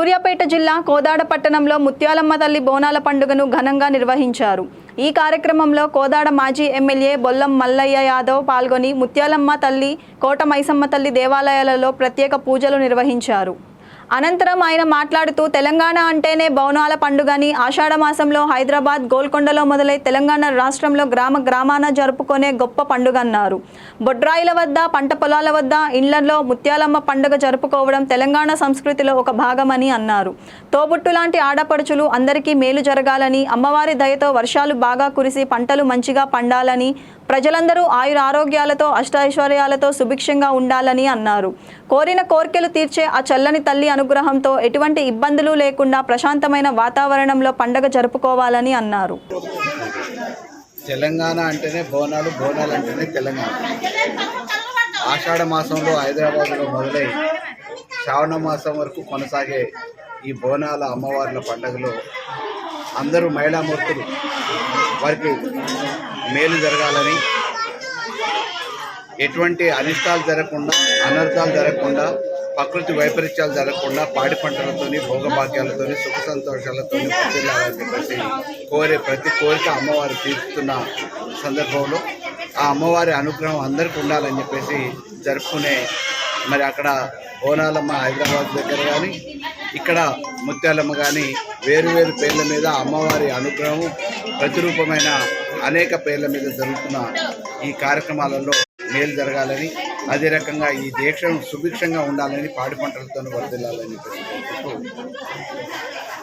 సూర్యాపేట జిల్లా కోదాడ పట్టణంలో ముత్యాలమ్మ తల్లి బోనాల పండుగను ఘనంగా నిర్వహించారు. ఈ కార్యక్రమంలో కోదాడ మాజీ ఎమ్మెల్యే బొల్లం మల్లయ్య యాదవ్ పాల్గొని ముత్యాలమ్మ తల్లి కోట మైసమ్మ తల్లి దేవాలయాలలో ప్రత్యేక పూజలు నిర్వహించారు. అనంతరం ఆయన మాట్లాడుతూ తెలంగాణ అంటేనే బోనాల పండుగని ఆషాఢ మాసంలో హైదరాబాద్ గోల్కొండలో మొదలై తెలంగాణ రాష్ట్రంలో గ్రామ గ్రామాన జరుపుకునే గొప్ప పండుగ అన్నారు బొడ్రాయిల వద్ద పంట పొలాల వద్ద ఇండ్లలో ముత్యాలమ్మ పండుగ జరుపుకోవడం తెలంగాణ సంస్కృతిలో ఒక భాగమని అన్నారు. తోబుట్టు లాంటి ఆడపడుచులు అందరికీ మేలు జరగాలని అమ్మవారి దయతో వర్షాలు బాగా కురిసి పంటలు మంచిగా పండాలని ప్రజలందరూ ఆయుర ఆరోగ్యాలతో అష్టైశ్వర్యాలతో సుభిక్షంగా ఉండాలని అన్నారు. కోరిన కోర్కెలు తీర్చే ఆ చల్లని తల్లి అనుగ్రహంతో ఎటువంటి ఇబ్బందులు లేకుండా ప్రశాంతమైన వాతావరణంలో పండగ జరుపుకోవాలని అన్నారు. తెలంగాణ అంటేనే బోనాలు బోనాలు అంటేనే తెలంగాణ. ఆషాఢ మాసంలో హైదరాబాద్లో మొదలై శ్రావణ మాసం వరకు కొనసాగే ఈ బోనాల అమ్మవార్ల పండుగలో అందరూ మహిళామూర్తులు వారికి మేలు జరగాలని ఎటువంటి అనిష్టాలు జరగకుండా అనర్థాలు జరగకుండా ప్రకృతి వైపరీత్యాలు జరగకుండా పాడి పంటలతోని భోగభాగ్యాలతోని సుఖ సంతోషాలతోని వర్ధిల్లాలని చెప్పేసి కోరే ప్రతి కోరిక అమ్మవారు తీర్చుతున్న సందర్భంలో ఆ అమ్మవారి అనుగ్రహం అందరికీ ఉండాలని చెప్పేసి జరుపుకునే మరి అక్కడ బోనాలమ్మ హైదరాబాద్ దగ్గర కానీ ఇక్కడ ముత్యాలమ్మ కానీ వేరు వేరు పేర్ల మీద అమ్మవారి అనుగ్రహం ప్రతిరూపమైన అనేక పేర్ల మీద జరుగుతున్న ఈ కార్యక్రమాలలో మేలు జరగాలని అదే రకంగా ఈ దేశం సుభిక్షంగా ఉండాలని పాడి పంటలతో వర్దిల్లాలని